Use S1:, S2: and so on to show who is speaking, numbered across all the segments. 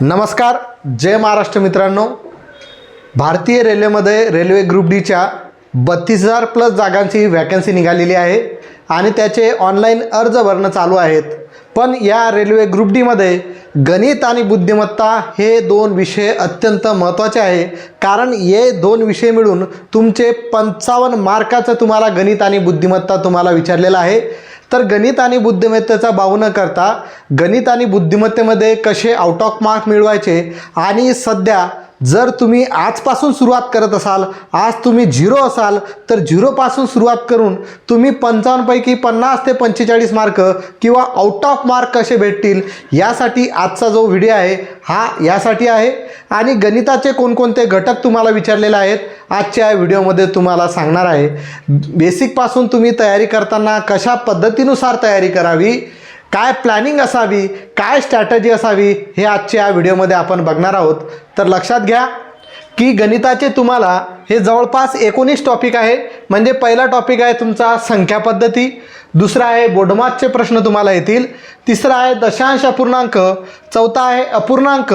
S1: नमस्कार जय महाराष्ट्र मित्रांनो. भारतीय रेल्वेमध्ये रेल्वे ग्रुप डीच्या बत्तीस हजार प्लस जागांची वॅकन्सी निघालेली आहे आणि त्याचे ऑनलाईन अर्ज भरणं चालू आहेत. पण या रेल्वे ग्रुप डीमध्ये गणित आणि बुद्धिमत्ता हे दोन विषय अत्यंत महत्त्वाचे आहे. कारण हे दोन विषय मिळून तुमचे पंचावन्न मार्काचं तुम्हाला गणित आणि बुद्धिमत्ता तुम्हाला विचारलेलं आहे. तर गणित आणि बुद्धिमत्तेचा बाऊ न करता गणित आणि बुद्धिमत्तेमध्ये कसे आउट ऑफ मार्क मिळवायचे आणि सध्या जर तुम्ही आजपासून सुरुवात करत असाल आज तुम्ही झिरो असाल तर झिरोपासून सुरुवात करून तुम्ही पंचावन्नपैकी पन्नास ते पंचेचाळीस मार्क किंवा आउट ऑफ मार्क कसे भेटतील यासाठी आजचा जो व्हिडिओ आहे हा यासाठी आहे. आणि गणिताचे कोणकोणते घटक तुम्हाला विचारलेले आहेत आजच्या व्हिडिओमध्ये तुम्हाला सांगणार आहे. बेसिकपासून तुम्ही तयारी करताना कशा पद्धतीनुसार तयारी करावी काय प्लॅनिंग असावी? काय स्ट्रॅटजी असावी? हे आजच्या या व्हिडिओमध्ये आपण बघणार आहोत. तर लक्षात घ्या की गणिताचे तुम्हाला हे जवळपास एकोणीस टॉपिक आहे. म्हणजे पहिला टॉपिक आहे तुमचा संख्या पद्धती. दुसरा आहे बोडमासचे प्रश्न तुम्हाला येतील. तिसरा आहे दशांश अपूर्णांक. चौथा आहे अपूर्णांक.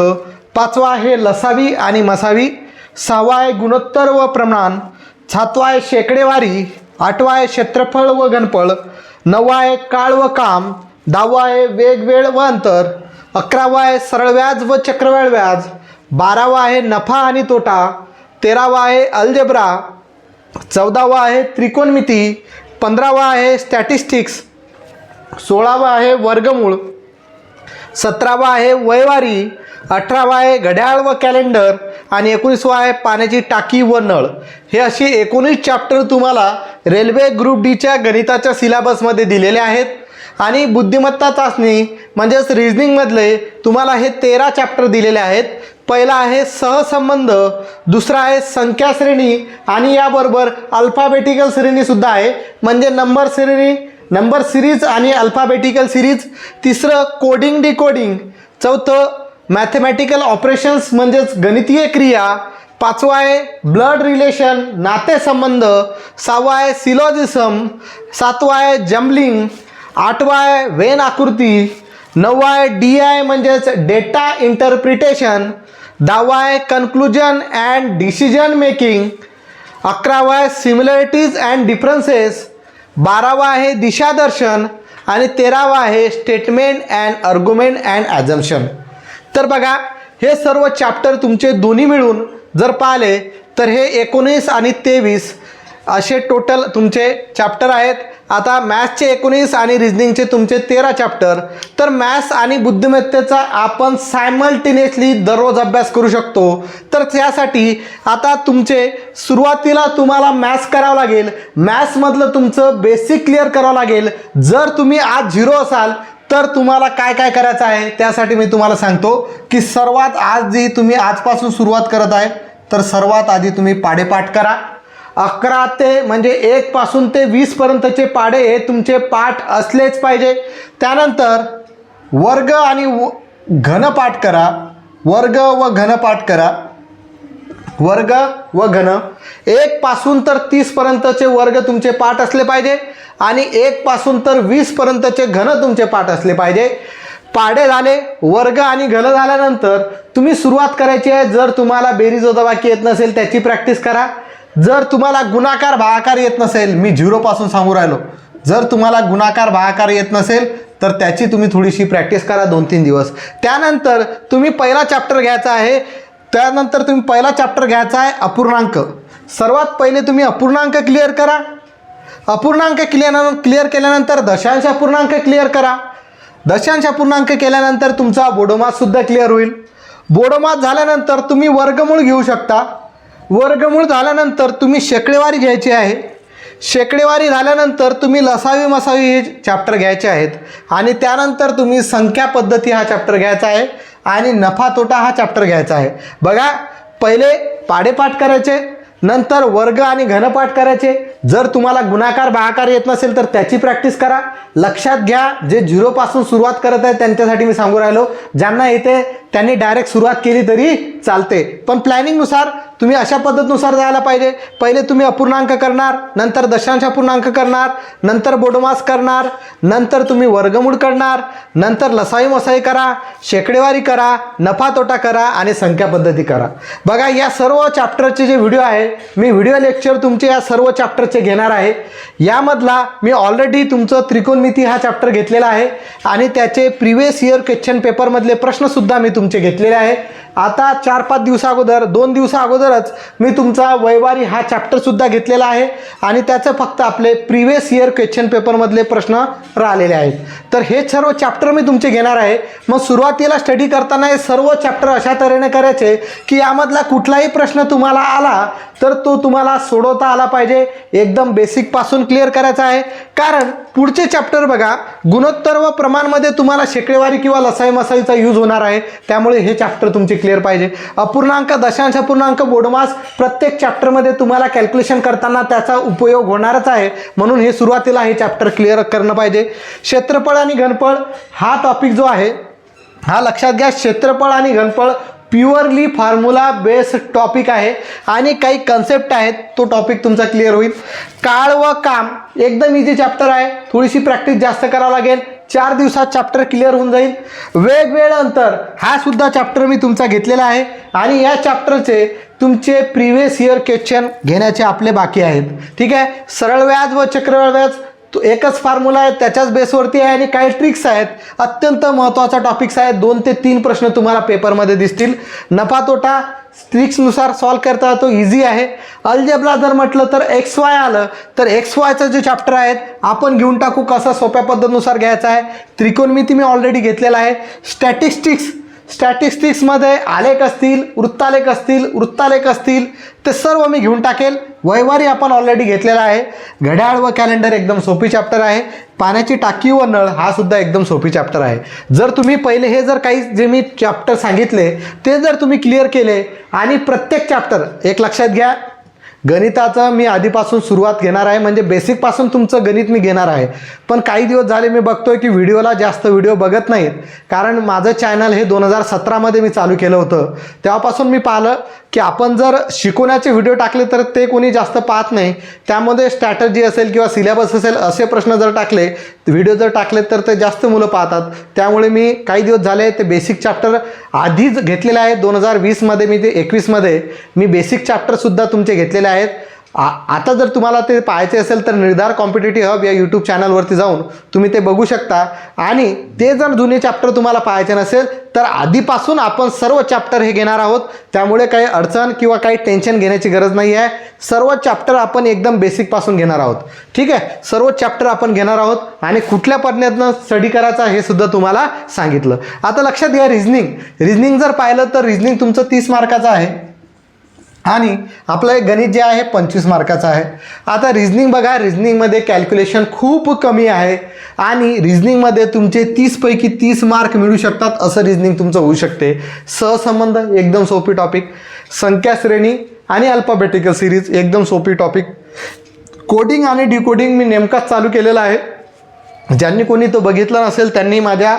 S1: पाचवा आहे लसावी आणि मसावी. सहावा आहे गुणोत्तर व प्रमाण. सातवा आहे शेकडेवारी. आठवा आहे क्षेत्रफळ व गणपळ नववा आहे काळ व काम. दहावा आहे वेग वेळ व अंतर अकरावा आहे सरळ व्याज व चक्रवाढ व्याज बारावा आहे नफा आणि तोटा तेरावा आहे अल्जेब्रा चौदावा आहे त्रिकोणमिती पंधरावा आहे स्टॅटिस्टिक्स सोळावा आहे वर्गमूळ सतरावा आहे वयवारी अठरावा आहे घड्याळ व कॅलेंडर आणि एकोणीसवा आहे पाण्याची टाकी व नळ. हे असे एकोणीस चॅप्टर तुम्हाला रेल्वे ग्रुप डीच्या गणिताच्या सिलेबसमध्ये दिलेले आहेत. आणि बुद्धिमत्ता चाचणी म्हणजेच रिझनिंगमधले तुम्हाला हे तेरा चॅप्टर दिलेले आहेत. पहिला आहे सहसंबंध दुसरा आहे संख्या श्रेणी आणि याबरोबर अल्फाबेटिकल श्रेणीसुद्धा आहे. म्हणजे नंबर श्रेणी नंबर सिरीज आणि अल्फाबेटिकल सिरीज तिसरं कोडिंग डिकोडिंग चौथं मॅथमॅटिकल ऑपरेशन्स म्हणजेच गणितीय क्रिया. पाचवा आहे ब्लड रिलेशन नातेसंबंध. सहावा आहे सिलॉजिसम सातवा आहे जम्बलिंग आठवा आहे वेन आकृती नववा आहे डी आय म्हणजेच डेटा इंटरप्रिटेशन दहावा आहे कन्क्लुजन अँड डिसिजन मेकिंग अकरावा आहे सिमिलरिटीज अँड डिफरन्सेस बारावा आहे दिशादर्शन आणि तेरावा आहे statement and argument and assumption तर बघा हे सर्व चॅप्टर तुमचे दोन्ही मिळून जर पाहिले तर हे एकोणीस आणि तेवीस असे टोटल तुमचे चॅप्टर आहेत. आता मॅथ्सचे एकोणीस आणि रिजनिंगचे तुमचे तेरा चॅप्टर तर मॅथ्स आणि बुद्धिमत्तेचा आपण सायमल्टेनियसली दररोज अभ्यास करू शकतो. तर त्यासाठी आता तुमचे सुरुवातीला तुम्हाला मॅथ्स करावं लागेल. मॅथ्समधलं तुमचं बेसिक क्लिअर करावं लागेल. जर तुम्ही आज झिरो असाल तर तुम्हाला काय काय करायचं आहे? त्यासाठी मी तुम्हाला सांगतो की सर्वात आज जी तुम्ही आजपासून सुरुवात करत आहे. तर सर्वात आधी तुम्ही पाडेपाठ करा. अकरा ते म्हणजे एकपासून ते वीसपर्यंतचे पाडे हे तुमचे पाठ असलेच पाहिजे. त्यानंतर वर्ग आणि व- घनपाठ करा. वर्ग व घनपाठ करा. वर्ग व घन. एक पासून तर तीसपर्यंतचे वर्ग तुमचे पाठ असले पाहिजे आणि एक पासून तर वीसपर्यंतचे घन तुमचे पाठ असले पाहिजे. पाडे झाले वर्ग आणि घन झाल्यानंतर तुम्ही सुरुवात करायची आहे. जर तुम्हाला बेरीज वजाबाकी येत नसेल त्याची प्रॅक्टिस करा. जर तुम्हाला गुणाकार भागाकार येत नसेल मी झिरोपासून सांगू राहिलो. जर तुम्हाला गुणाकार भागाकार येत नसेल तर त्याची तुम्ही थोडीशी प्रॅक्टिस करा दोन तीन दिवस. त्यानंतर तुम्ही पहिला चॅप्टर घ्यायचा आहे. त्यानंतर तुम्ही पहिला चॅप्टर घ्यायचा आहे अपूर्णांक. सर्वात पहिले तुम्ही अपूर्णांक क्लिअर करा. अपूर्णांक क्लिअर क्लिअर केल्यानंतर दशांश अपूर्णांक क्लिअर करा. दशांश अपूर्णांक केल्यानंतर तुमचा बोडोमाससुद्धा क्लिअर होईल. बोडोमास झाल्यानंतर तुम्ही वर्गमूळ घेऊ शकता. वर्गमूळ झाल्यानंतर तुम्ही शेकडेवारी घ्यायची आहे. शेकडेवारी झाल्यानंतर तुम्ही लसावी मसावी हे चॅप्टर घ्यायचे आहेत. आणि त्यानंतर तुम्ही संख्या पद्धती हा चॅप्टर घ्यायचा आहे. आणि नफा तोटा हा चॅप्टर घ्यायचा आहे. बघा पहिले पाडेपाठ करायचे नंतर वर्ग आणि घनपाठ करायचे जर तुम्हाला गुणाकार भागाकार येत नसेल तर त्याची प्रॅक्टिस करा. लक्षात घ्या जे झिरोपासून सुरुवात करत आहे त्यांच्यासाठी मी सांगू राहिलो. ज्यांना येते त्यांनी डायरेक्ट सुरुवात केली तरी चालते. पण प्लॅनिंगनुसार तुम्ही अशा पद्धतीनुसार जायला पाहिजे. पहिले तुम्ही अपूर्णांक करणार नंतर दशांश अपूर्णांक करणार नंतर बोडमास करणार नंतर तुम्ही वर्गमूळ करणार नंतर लसाई मसाई करा शेकडेवारी करा नफा तोटा करा आणि संख्या पद्धती करा. बघा या सर्व चॅप्टरचे जे व्हिडिओ आहे मी व्हिडिओ लेक्चर तुमचे या सर्व चॅप्टर चॅप्टरचे घेणार आहे. यामधला मी ऑलरेडी तुमचं त्रिकोणमिती हा चॅप्टर घेतलेला आहे. आणि त्याचे प्रिव्हियस इयर क्वेश्चन पेपरमधले प्रश्नसुद्धा मी तुमचे घेतलेले आहे. आता चार पाच दिवसा अगोदर दोन दिवसा अगोदरच मी तुमचा वैवारी हा चॅप्टरसुद्धा घेतलेला आहे. आणि त्याचं फक्त आपले प्रिव्हियस इयर क्वेश्चन पेपरमधले प्रश्न राहिलेले आहेत. तर हे सर्व चॅप्टर मी तुमचे घेणार आहे. मग सुरुवातीला स्टडी करताना हे सर्व चॅप्टर अशा तऱ्हेने करायचे की यामधला कुठलाही प्रश्न तुम्हाला आला तर तो तुम्हाला सोडवता आला पाहिजे. एकदम बेसिकपासून क्लिअर करायचा आहे. कारण पुढचे चॅप्टर बघा गुणोत्तर व प्रमाणमध्ये तुम्हाला शेकडेवारी किंवा लसाई मसाईचा यूज होणार आहे. त्यामुळे हे चॅप्टर तुमचे क्लिअर पाहिजे. अपूर्णांक दशांश अपूर्णांक बोडमास प्रत्येक चॅप्टरमध्ये तुम्हाला कॅल्क्युलेशन करताना त्याचा उपयोग होणारच आहे. म्हणून हे सुरुवातीला हे चॅप्टर क्लिअर करणं पाहिजे. क्षेत्रफळ आणि घनफळ हा टॉपिक जो आहे हा लक्षात घ्या. क्षेत्रफळ आणि घनफळ प्युअरली फॉर्म्युला बेस्ड टॉपिक आहे आणि काही कन्सेप्ट आहेत तो टॉपिक तुमचा क्लिअर होईल. काळ व काम एकदम इझी चॅप्टर आहे. थोडीशी प्रॅक्टिस जास्त करावं लागेल. चार दिवसात चॅप्टर क्लिअर होऊन जाईल. वेगवेगळं अंतर हा सुद्धा चॅप्टर मी तुमचा घेतलेला आहे. आणि या चॅप्टरचे तुमचे प्रिव्हियस इयर क्वेश्चन घेण्याचे आपले बाकी आहेत. ठीक आहे? सरळ व्याज व चक्रवाढ व्याज तो एकच फॉर्म्युला आहे त्याच्याच बेसवरती आहे आणि काही ट्रिक्स आहेत. अत्यंत महत्त्वाचा टॉपिक्स आहेत. दोन ते तीन प्रश्न तुम्हाला पेपरमध्ये दिसतील. नफा तोटा ट्रिक्सनुसार सॉल्व करता तो इझी आहे. अल्जेब्ला जर म्हटलं तर एक्स वाय आलं तर एक्स वायचं जे चॅप्टर आहेत आपण घेऊन टाकू कसं सोप्या पद्धतीनुसार घ्यायचं आहे. त्रिकोणमिती मी ऑलरेडी घेतलेला आहे. स्टॅटिस्टिक्स स्टॅटिस्टिक्समध्ये आलेख असतील वृत्तालेख असतील वृत्तालेख असतील ते सर्व मी घेऊन टाकेल. वैवारी आपण ऑलरेडी घेतलेला आहे. घड्याळ व कॅलेंडर एकदम सोपी चॅप्टर आहे. पाण्याची टाकी व नळ हा सुद्धा एकदम सोपी चॅप्टर आहे. जर तुम्ही पहिले हे जर काही जे मी चॅप्टर सांगितले ते जर तुम्ही क्लिअर केले आणि प्रत्येक चॅप्टर एक लक्षात घ्या गणिताचं मी आधीपासून सुरुवात घेणार आहे. म्हणजे बेसिकपासून तुमचं गणित मी घेणार आहे. पण काही दिवस झाले मी बघतोय की व्हिडिओला जास्त व्हिडिओ बघत नाहीत. कारण माझं चॅनल हे दोन हजार सतरामध्ये मी चालू केलं होतं. तेव्हापासून मी पाहिलं की आपण जर शिकवण्याचे व्हिडिओ टाकले तर ते कोणी जास्त पाहत नाही. त्यामध्ये स्ट्रॅटर्जी असेल किंवा सिलेबस असेल असे प्रश्न जर टाकले व्हिडिओ जर टाकले तर ते जास्त मुलं पाहतात. त्यामुळे मी काही दिवस झाले ते बेसिक चॅप्टर आधीच घेतलेले आहे. दोन हजार वीसमध्ये मी ते एकवीसमध्ये मी बेसिक चॅप्टरसुद्धा तुमचे घेतलेले आहेत. आ आता जर तुम्हाला ते पाहायचे असेल तर निर्धार कॉम्पिटेटिव्ह हब या यूट्यूब चॅनलवरती जाऊन तुम्ही ते बघू शकता. आणि ते जर जुने चॅप्टर तुम्हाला पाहायचे नसेल तर आधीपासून आपण सर्व चॅप्टर हे घेणार आहोत. त्यामुळे काही अडचण किंवा काही टेन्शन घेण्याची गरज नाही आहे. सर्व चॅप्टर आपण एकदम बेसिकपासून घेणार आहोत. ठीक आहे? सर्व चॅप्टर आपण घेणार आहोत. आणि कुठल्या पद्धतीनं स्टडी करायचा हे सुद्धा तुम्हाला सांगितलं. आता लक्षात घ्या रिझनिंग रिझनिंग जर पाहिलं तर रिझनिंग तुमचं तीस मार्काचं आहे. आणि आपलं एक गणित जे आहे पंचवीस मार्काचं आहे. आता रिझनिंग बघा रिझनिंगमध्ये कॅल्क्युलेशन खूप कमी आहे आणि रिझनिंगमध्ये तुमचे तीसपैकी तीस मार्क मिळू शकतात असं रिझनिंग तुमचं होऊ शकते. सहसंबंध एकदम सोपी टॉपिक संख्या श्रेणी आणि अल्फाबेटिकल सिरीज एकदम सोपी टॉपिक कोडिंग आणि डिकोडिंग मी नेमकाच चालू केलेलं आहे. ज्यांनी कोणी तो बघितला नसेल त्यांनी माझ्या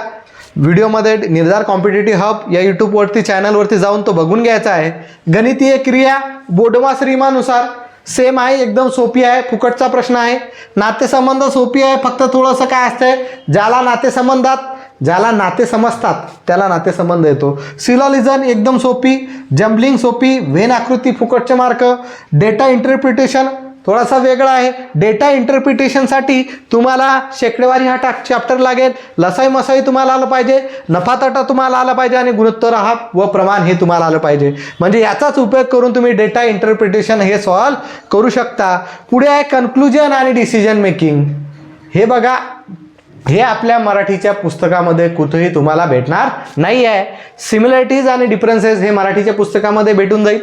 S1: व्हिडिओमध्ये निर्धार कॉम्पिटेटिव्ह हब या यूट्यूबवरती चॅनलवरती जाऊन तो बघून घ्यायचा आहे. गणितीय क्रिया बोडमा श्रीमानुसार सेम आहे एकदम सोपी आहे फुकटचा प्रश्न आहे. नातेसंबंध सोपी आहे फक्त थोडंसं काय असतंय? ज्याला नातेसंबंधात ज्याला नाते समजतात त्याला नातेसंबंध येतो. सिलॉलिझन एकदम सोपी जम्बलिंग सोपी वेन आकृती फुकटचे मार्क डेटा इंटरप्रिटेशन थोडासा वेगळा आहे. डेटा इंटरप्रिटेशनसाठी तुम्हाला शेकडेवारी हा टाक चॅप्टर लागेल. लसाई मसाई तुम्हाला आलं पाहिजे. नफा तटा तुम्हाला आला पाहिजे आणि गुणोत्तर हा व प्रमाण हे तुम्हाला आलं पाहिजे. म्हणजे याचाच उपयोग करून तुम्ही डेटा इंटरप्रिटेशन हे सॉल्व करू शकता. पुढे आहे कन्क्लुजन आणि डिसिजन मेकिंग हे बघा. हे आपल्या मराठीच्या पुस्तकामध्ये कुठेही तुम्हाला भेटणार नाही आहे सिमिलॅरिटीज आणि डिफरन्सेस हे मराठीच्या पुस्तकामध्ये भेटून जाईल.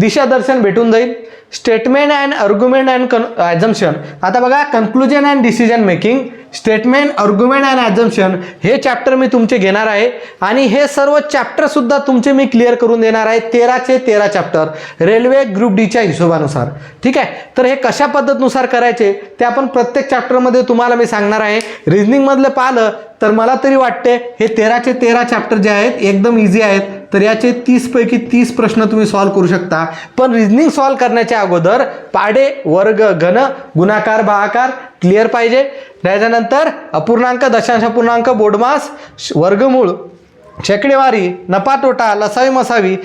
S1: दिशादर्शन भेटून जाईल. स्टेटमेंट अँड अर्ग्युमेंट अँड कन ॲझम्शन आता बघा conclusion and decision making statement argument and assumption हे चॅप्टर मी तुमचे घेणार आहे. आणि हे सर्व चॅप्टरसुद्धा तुमचे मी क्लिअर करून देणार आहे. तेराचे तेरा चॅप्टर रेल्वे ग्रुप डीच्या हिशोबानुसार. ठीक आहे? तर हे कशा पद्धतीनुसार करायचे? ते आपण प्रत्येक चॅप्टरमध्ये तुम्हाला मी सांगणार आहे. रिझनिंगमधलं पाहिलं तर मला तरी वाटते हे तेराचे तेरा चॅप्टर जे आहेत एकदम इझी आहेत. तर याचे तीसपैकी तीस प्रश्न तुम्ही सॉल्व करू शकता. पण रिझनिंग सॉल्व करण्याच्या अगोदर पाडे वर्ग घन गुणाकार भाकार क्लिअर पाहिजे. त्याच्यानंतर अपूर्णांक दशांश अपूर्णांक बोडमास श- वर्गमूळ शेकडेवारी नफा तोटा लसावी मसावी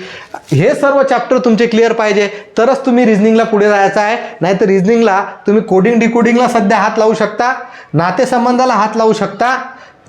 S1: हे सर्व चॅप्टर तुमचे क्लिअर पाहिजे. तरच तुम्ही रिझनिंगला पुढे जायचं आहे. नाहीतर रिझनिंगला तुम्ही कोडिंग डिकोडिंगला सध्या हात लावू शकता. नातेसंबंधाला हात लावू शकता.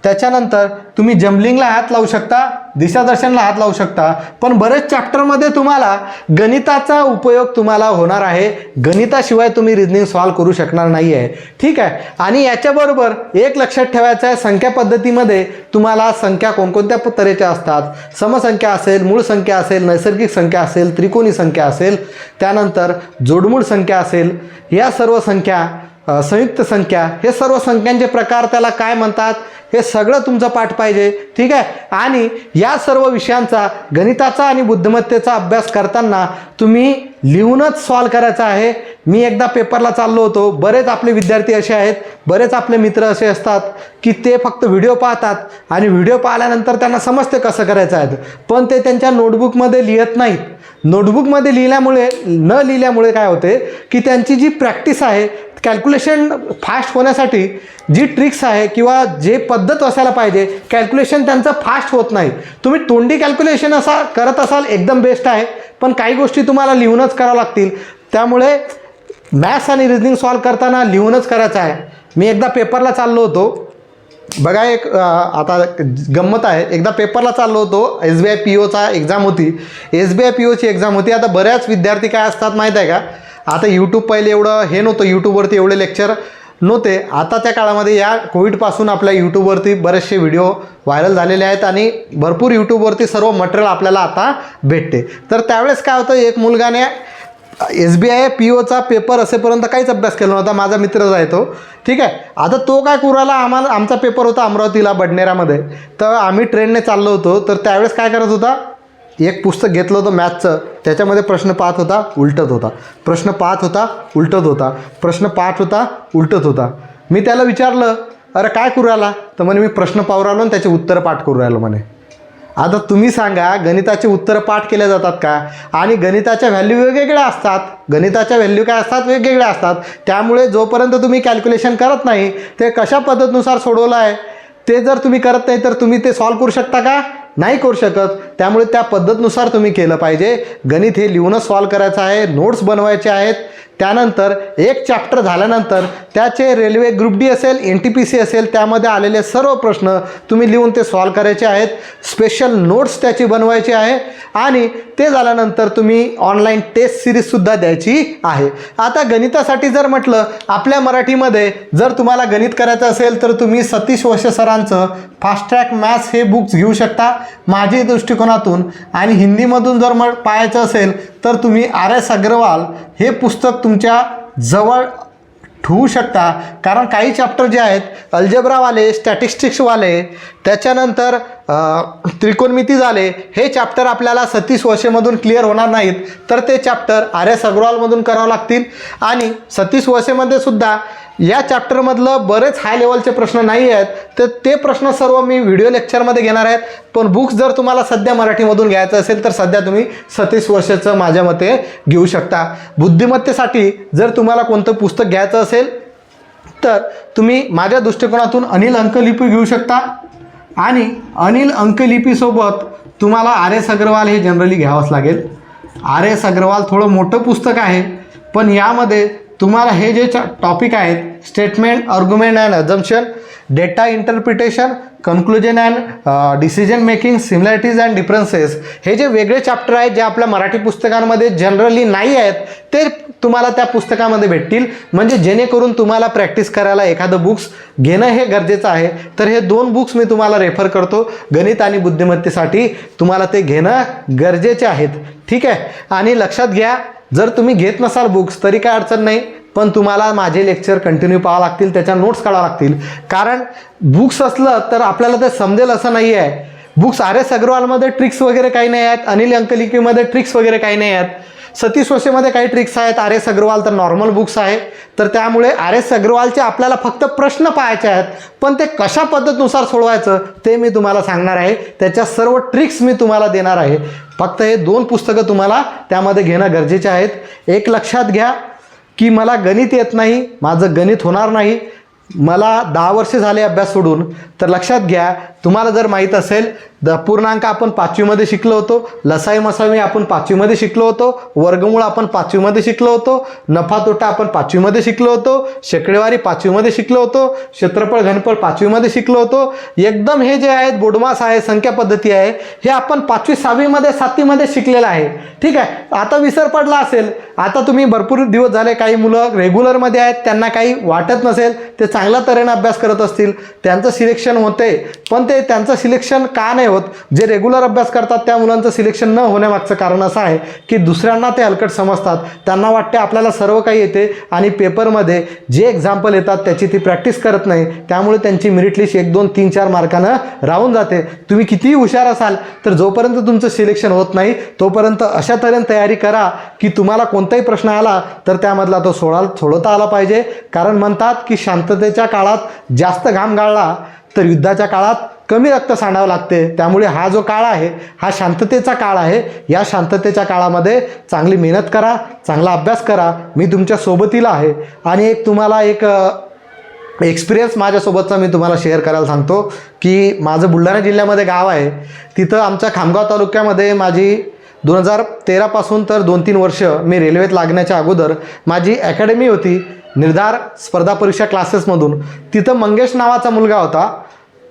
S1: त्याच्यानंतर तुम्ही जम्बलिंगला हात लावू शकता दिशादर्शनला हात लावू शकता पण बरेच चॅप्टरमध्ये तुम्हाला गणिताचा उपयोग तुम्हाला होणार आहे. गणिताशिवाय तुम्ही रिजनिंग सॉल्व करू शकणार नाही आहे ठीक आहे? आणि याच्याबरोबर एक लक्षात ठेवायचं आहे संख्या पद्धतीमध्ये तुम्हाला संख्या कोणकोणत्या प- तऱ्हेच्या असतात? समसंख्या असेल मूळ संख्या असेल नैसर्गिक संख्या असेल त्रिकोणी संख्या असेल त्यानंतर जोडमूळ संख्या असेल या सर्व संख्या संयुक्त संख्या हे सर्व संख्यांचे प्रकार त्याला काय म्हणतात? हे सगळं तुमचं पाठ पाहिजे ठीक आहे? आणि या सर्व विषयांचा गणिताचा आणि बुद्धिमत्तेचा अभ्यास करताना तुम्ही लिहूनच सॉल्व करायचा आहे. मी एकदा पेपरला चाललो होतो. बरेच आपले विद्यार्थी असे आहेत बरेच आपले मित्र असे असतात की ते फक्त व्हिडिओ पाहतात आणि व्हिडिओ पाहिल्यानंतर त्यांना समजते कसं करायचं आहे. पण ते त्यांच्या नोटबुकमध्ये लिहित नाहीत. नोटबुकमध्ये लिहिल्यामुळे न लिहिल्यामुळे काय होते की त्यांची जी प्रॅक्टिस आहे कॅल्क्युलेशन फास्ट होण्यासाठी जी ट्रिक्स आहे किंवा जे पद्धत असायला पाहिजे कॅल्क्युलेशन त्यांचं फास्ट होत नाही. तुम्ही तोंडी कॅल्क्युलेशन असा करत असाल एकदम बेस्ट आहे पण काही गोष्टी तुम्हाला लिहूनच करावं लागतील. त्यामुळे मॅथ्स आणि रिजनिंग सॉल्व करताना लिहूनच करायचं आहे. मी एकदा पेपरला चाललो होतो बघा एक आता गंमत आहे. एकदा पेपरला चाललो होतो एस बी आय पी ओचा एक्झाम होती. एस बी आय पी ओची एक्झाम होती. आता बऱ्याच विद्यार्थी काय असतात माहीत आहे का? आता यूट्यूब पहिले एवढं हे नव्हतं यूट्यूबवरती एवढे लेक्चर नव्हते. आताच्या काळामध्ये या कोविडपासून आपल्या यूट्यूबवरती बरेचसे व्हिडिओ व्हायरल झालेले आहेत आणि भरपूर यूट्यूबवरती सर्व मटेरियल आपल्याला आता भेटते. तर त्यावेळेस काय होतं एक मुलगाने एस बी आय पी ओचा पेपर असेपर्यंत काहीच अभ्यास केला नव्हता. माझा मित्रच आहे तो. ठीक आहे? आता तो काय कुराला आम्हाला आमचा पेपर होता अमरावतीला बडनेरामध्ये. तर आम्ही ट्रेनने चाललो होतो. तर त्यावेळेस काय करत होता? एक पुस्तक घेतलं होतं मॅथचं त्याच्यामध्ये प्रश्न पाहत होता उलटत होता. प्रश्न पाहत होता उलटत होता. प्रश्न पाहत होता उलटत होता. मी त्याला विचारलं अरे काय करू राहिला? तर म्हणे मी प्रश्न पाहू राहिलो आणि त्याचे उत्तरं पाठ करू राहिलो म्हणे. आता तुम्ही सांगा गणिताचे उत्तर पाठ केले जातात का? आणि गणिताच्या व्हॅल्यू वेगवेगळ्या असतात. गणिताच्या व्हॅल्यू काय असतात? वेगवेगळ्या असतात. त्यामुळे जोपर्यंत तुम्ही कॅल्क्युलेशन करत नाही ते कशा पद्धतीनुसार सोडवलं आहे ते जर तुम्ही करत नाही तर तुम्ही ते सॉल्व करू शकता का? नाही करू शकत. त्यामुळे त्या पद्धतनुसार तुम्ही केलं पाहिजे. गणित हे लिहूनच सॉल्व करायचं आहे. नोट्स बनवायचे आहेत. त्यानंतर एक चॅप्टर झाल्यानंतर त्याचे रेल्वे ग्रुप डी असेल एन टी पी सी असेल त्यामध्ये आलेले सर्व प्रश्न तुम्ही लिहून ते सॉल्व करायचे आहेत. स्पेशल नोट्स त्याची बनवायची आहे आणि ते झाल्यानंतर तुम्ही ऑनलाईन टेस्ट सिरीजसुद्धा द्यायची आहे. आता गणितासाठी जर म्हटलं आपल्या मराठीमध्ये जर तुम्हाला गणित करायचं असेल तर तुम्ही सतीश वैश्य सरांचं फास्ट्रॅक मॅथ्स हे बुक्स घेऊ शकता. माझी दृष्टिकोनातून आणि हिंदीमधून जर मग पाहायचं असेल तर तुम्ही आर एस अग्रवाल हे पुस्तक तुमच्या जवळ ठेवू शकता. कारण काही चॅप्टर जे आहेत अल्जेब्रावाले स्टॅटिस्टिक्सवाले त्याच्यानंतर त्रिकोणमिती झाले हे चॅप्टर आपल्याला सतीश वर्षेमधून क्लिअर होणार नाहीत. तर ते चॅप्टर आर एस अग्रवालमधून करावं लागतील. आणि सतीश वर्षेमध्ये सुद्धा या चॅप्टरमधलं बरेच हाय लेवलचे प्रश्न नाही आहेत तर ते प्रश्न सर्व मी व्हिडिओ लेक्चरमध्ये घेणार आहेत. पण बुक्स जर तुम्हाला सध्या मराठीमधून घ्यायचं असेल तर सध्या तुम्ही सतीस वर्षाचं माझ्या मते घेऊ शकता. बुद्धिमत्तेसाठी जर तुम्हाला कोणतं पुस्तक घ्यायचं असेल तर तुम्ही माझ्या दृष्टिकोनातून अनिल अंकलिपी घेऊ शकता. आणि अनिल अंकलिपीसोबत तुम्हाला आर एस अग्रवाल हे जनरली घ्यावंच लागेल. आर एस अग्रवाल थोडं मोठं पुस्तक आहे पण यामध्ये तुम्हाला हे जे टॉपिक आहेत statement argument and assumption data interpretation conclusion and decision making similarities and differences हे जे वेगळे चॅप्टर आहेत जे आपल्या मराठी पुस्तकांमध्ये जनरली नाही आहेत ते तुम्हाला त्या पुस्तकामध्ये भेटतील. म्हणजे जेणेकरून तुम्हाला प्रॅक्टिस करायला एखादं बुक्स घेणं हे गरजेचं आहे. तर हे दोन बुक्स मी तुम्हाला रेफर करतो. गणित आणि बुद्धिमत्तेसाठी तुम्हाला ते घेणं गरजेचे आहेत. ठीक आहे? आणि लक्षात घ्या जर तुम्ही घेत नसाल बुक्स तरी काय अडचण नाही. पण तुम्हाला माझे लेक्चर कंटिन्यू पाहावं लागतील त्याच्या नोट्स काढावं लागतील. कारण बुक्स असलं तर आपल्याला ते समजेल असं नाही आहे बुक्स आर एस अग्रवालमध्ये ट्रिक्स वगैरे काही नाही आहेत. अनिल अंकलिकीमध्ये ट्रिक्स वगैरे काही नाही आहेत. सतीश वसेमध्ये काही ट्रिक्स आहेत. आर एस अग्रवाल तर नॉर्मल बुक्स आहे तर त्यामुळे आर एस अग्रवालचे आपल्याला फक्त प्रश्न पाहायचे आहेत. पण ते कशा पद्धतीनुसार सोडवायचं ते मी तुम्हाला सांगणार आहे. त्याच्या सर्व ट्रिक्स मी तुम्हाला देणार आहे. फक्त हे दोन पुस्तकं तुम्हाला त्यामध्ये घेणं गरजेचे आहेत. एक लक्षात घ्या की मला गणित येत नाही. माझं गणित होणार नाही. मला दहा वर्षे झाले अभ्यास सोडून. तर लक्षात घ्या. तुम्हाला जर माहीत असेल द पूर्णांक आपण पाचवीमध्ये शिकलो होतो लसाई मसावी आपण पाचवीमध्ये शिकलो होतो वर्गमूळ आपण पाचवीमध्ये शिकलो होतो नफा तोटा आपण पाचवीमध्ये शिकलो होतो शेकडेवारी पाचवीमध्ये शिकलो होतो क्षेत्रफळ घनफळ पाचवीमध्ये शिकलो होतो. एकदम हे जे आहेत बोडमास आहे संख्या पद्धती आहे हे आपण पाचवी सहावीमध्ये सातवीमध्ये शिकलेलं आहे. ठीक आहे? आता विसर पडला असेल. आता तुम्ही भरपूर दिवस झाले काही मुलं रेग्युलरमध्ये आहेत त्यांना काही वाटत नसेल ते चांगल्या तऱ्हेने अभ्यास करत असतील. त्यांचं सिलेक्शन होते पण ते त्यांचं सिलेक्शन का नाही आहोत जे रेग्युलर अभ्यास करतात त्या मुलांचं सिलेक्शन न होण्यामागचं कारण असं आहे की दुसऱ्यांना ते हलकट समजतात. त्यांना वाटते आपल्याला सर्व काही येते आणि पेपरमध्ये जे एक्झाम्पल येतात त्याची ती प्रॅक्टिस करत नाही. त्यामुळे त्यांची मेरिट लिस्ट एक दोन तीन चार मार्कानं राहून जाते. तुम्ही कितीही हुशार असाल तर जोपर्यंत तुमचं सिलेक्शन होत नाही तोपर्यंत अशा तऱ्हेने तयारी करा की तुम्हाला कोणताही प्रश्न आला तर त्यामधला तो सोडा सोडवता आला पाहिजे. कारण म्हणतात की शांततेच्या काळात जास्त घाम गाळला तर युद्धाच्या काळात कमी रक्त सांडावं लागते. त्यामुळे हा जो काळ आहे हा शांततेचा काळ आहे. या शांततेच्या काळामध्ये चांगली मेहनत करा चांगला अभ्यास करा. मी तुमच्या सोबतीला आहे. आणि एक तुम्हाला एक एक्सपिरियन्स माझ्यासोबतचा मी तुम्हाला शेअर करायला सांगतो की माझं बुलढाणा जिल्ह्यामध्ये गाव आहे. तिथं आमच्या खामगाव तालुक्यामध्ये माझी दोन हजार तेरापासून तर दोन तीन वर्ष मी रेल्वेत लागण्याच्या अगोदर माझी अकॅडमी होती निर्धार स्पर्धा परीक्षा क्लासेसमधून तिथं मंगेश नावाचा मुलगा होता.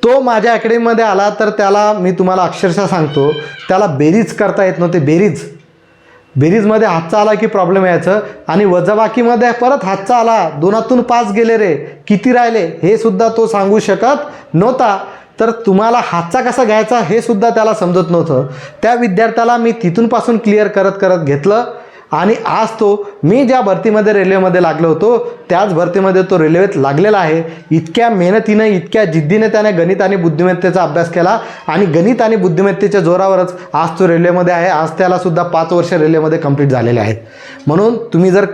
S1: तो माझ्या अकॅडमीमध्ये आला तर त्याला मी तुम्हाला अक्षरशः सांगतो त्याला बेरीज करता येत नव्हते बेरीज. बेरीजमध्ये हातचा आला की प्रॉब्लेम यायचं आणि वजाबाकीमध्ये परत हातचा आला दोनातून पाच गेले रे किती राहिले हे सुद्धा तो सांगू शकत नव्हता. तर तुम्हाला हातचा कसा घ्यायचा हे सुद्धा त्याला समजत नव्हतं. त्या विद्यार्थ्याला मी तिथूनपासून क्लिअर करत करत घेतलं. आणि आज तो मी ज्या भरतीमध्ये रेल्वेमध्ये लागलो होतो त्याच भरतीमध्ये तो रेल्वेत लागलेला आहे. इतक्या मेहनतीनं इतक्या जिद्दीने त्याने गणित आणि बुद्धिमत्तेचा अभ्यास केला आणि गणित आणि बुद्धिमत्तेच्या जोरावरच आज तो रेल्वेमध्ये आहे. आज त्यालासुद्धा पाच वर्ष रेल्वेमध्ये कंप्लीट झालेले आहेत. म्हणून तुम्ही जर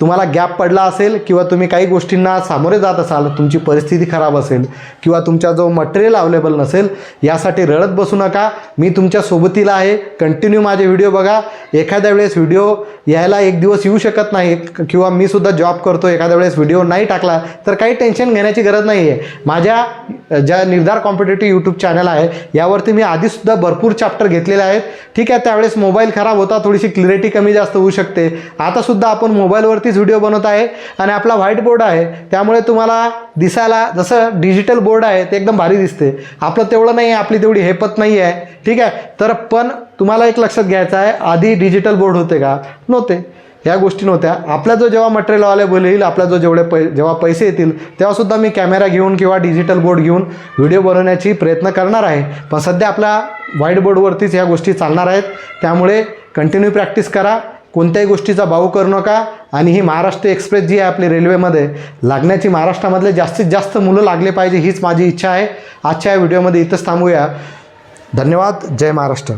S1: तुम्हाला गॅप पडला असेल किंवा तुम्ही काही गोष्टींना सामोरे जात असाल तुमची परिस्थिती खराब असेल किंवा तुमच्या जो मटेरियल अवेलेबल नसेल यासाठी रडत बसू नका. मी तुमच्या सोबतीला आहे. कंटिन्यू माझे व्हिडिओ बघा. एखाद्या वेळेस व्हिडिओ यायला एक दिवस येऊ शकत नाही किंवा मी सुद्धा जॉब करतो एखाद्या वेळेस व्हिडिओ नाही टाकला तर काही टेन्शन घेण्याची गरज नाही आहे माझ्या ज्या निर्धार कॉम्पिटेटिव्ह यूट्यूब चॅनल आहे यावरती मी आधीसुद्धा भरपूर चॅप्टर घेतलेले आहेत. ठीक आहे त्यावेळेस मोबाईल खराब होता थोडीशी क्लिअरिटी कमी जास्त होऊ शकते. आतासुद्धा आपण मोबाईलवरती मोबाईलवरतीच व्हिडिओ बनवत आहे आणि आपला व्हाईट बोर्ड आहे. त्यामुळे तुम्हाला दिसायला जसं डिजिटल बोर्ड आहे ते एकदम भारी दिसते. आपलं तेवढं नाही आहे आपली तेवढी हेपत नाही आहे ठीक आहे? तर पण तुम्हाला एक लक्षात घ्यायचं आहे आधी डिजिटल बोर्ड होते का? नव्हते. ह्या गोष्टी नव्हत्या. आपला जो जेव्हा मटेरियल अवेलेबल येईल आपला जो जेवढे पै जेव्हा पैसे येतील तेव्हासुद्धा मी कॅमेरा घेऊन किंवा डिजिटल बोर्ड घेऊन व्हिडिओ बनवण्याची प्रयत्न करणार आहे. पण सध्या आपल्या व्हाईट बोर्डवरतीच ह्या गोष्टी चालणार आहेत. त्यामुळे कंटिन्यू प्रॅक्टिस करा. कोणत्याही गोष्टीचा भाऊ करू नका. आणि ही महाराष्ट्र एक्सप्रेस जी आहे आपली रेल्वेमध्ये लागण्याची महाराष्ट्रामधले जास्तीत जास्त मुलं लागले पाहिजे हीच माझी इच्छा आहे. आजच्या या व्हिडिओमध्ये इथंच थांबूया. धन्यवाद. जय महाराष्ट्र.